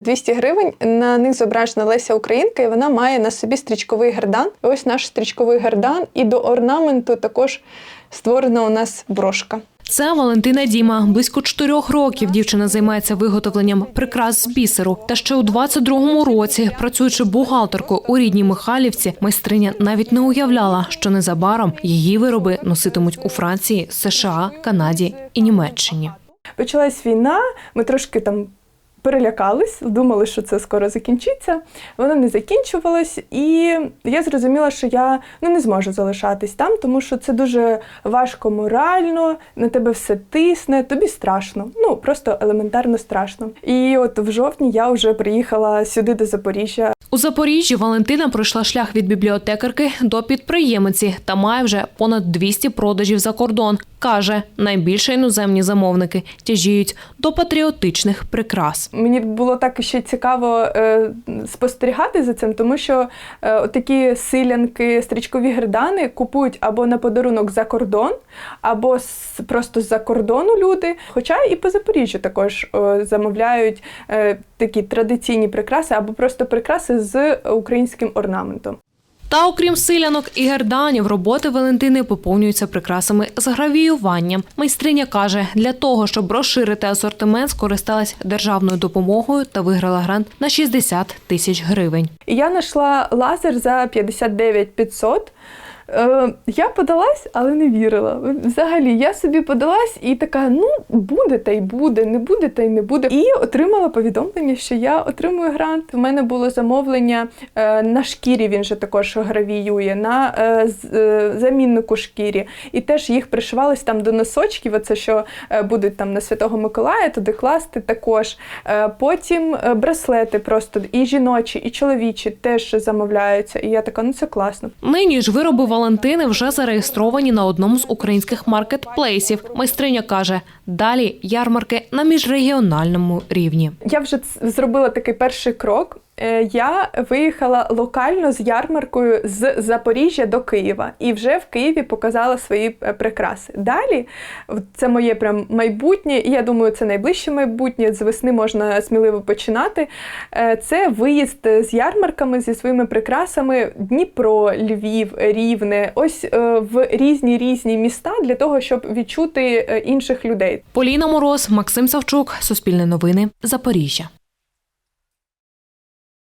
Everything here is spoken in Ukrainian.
200 гривень. На них зображена Леся Українка, і вона має на собі стрічковий гердан. І ось наш стрічковий гердан. І до орнаменту також створена у нас брошка. Це Валентина Діма. Близько чотирьох років дівчина займається виготовленням прикрас з бісеру. Та ще у 22-му році, працюючи бухгалтеркою у рідній Михайлівці, майстриня навіть не уявляла, що незабаром її вироби носитимуть у Франції, США, Канаді і Німеччині. Почалась війна, ми трошки там перелякались, думали, що це скоро закінчиться. Воно не закінчувалось, і я зрозуміла, що я ну, не зможу залишатись там, тому що це дуже важко морально, на тебе все тисне, тобі страшно. Ну просто елементарно страшно. І от в жовтні я вже приїхала сюди до Запоріжжя. У Запоріжжі Валентина пройшла шлях від бібліотекарки до підприємиці та має вже понад 200 продажів за кордон. Каже, найбільше іноземні замовники тяжіють до патріотичних прикрас. Мені було так ще цікаво е, спостерігати за цим, тому що е, такі силянки, стрічкові гердани купують або на подарунок за кордон, або просто з-за кордону люди. Хоча і по Запоріжжю також замовляють е, такі традиційні прикраси, або просто прикраси з українським орнаментом. Та окрім силянок і герданів, роботи Валентини поповнюються прикрасами з гравіюванням. Майстриня каже, для того, щоб розширити асортимент, скористалась державною допомогою та виграла грант на 60 тисяч гривень. Я знайшла лазер за 59 500. Е, я подалась, але не вірила. Взагалі, я собі подалась і така: ну, буде та й буде, не буде та й не буде. І отримала повідомлення, що я отримую грант. У мене було замовлення е, на шкірі, він же також гравіює, на е, заміннику шкірі. І теж їх пришивались там до носочків, оце що будуть там на Святого Миколая, туди класти також. Потім браслети просто і жіночі, і чоловічі теж замовляються. І я така, ну це класно. Нині ж вироби Валентини вже зареєстровані на одному з українських маркетплейсів. Майстриня каже, далі ярмарки на міжрегіональному рівні. Я вже зробила такий перший крок. Е, Я виїхала локально з ярмаркою з Запоріжжя до Києва і вже в Києві показала свої е, прикраси. Далі це моє прям майбутнє, і я думаю, це найближче майбутнє. З весни можна сміливо починати. Е, Це виїзд з ярмарками зі своїми прикрасами Дніпро, Львів, Рівне, ось в різні різні міста для того, щоб відчути інших людей. Поліна Мороз, Максим Савчук, Суспільне новини, Запоріжжя.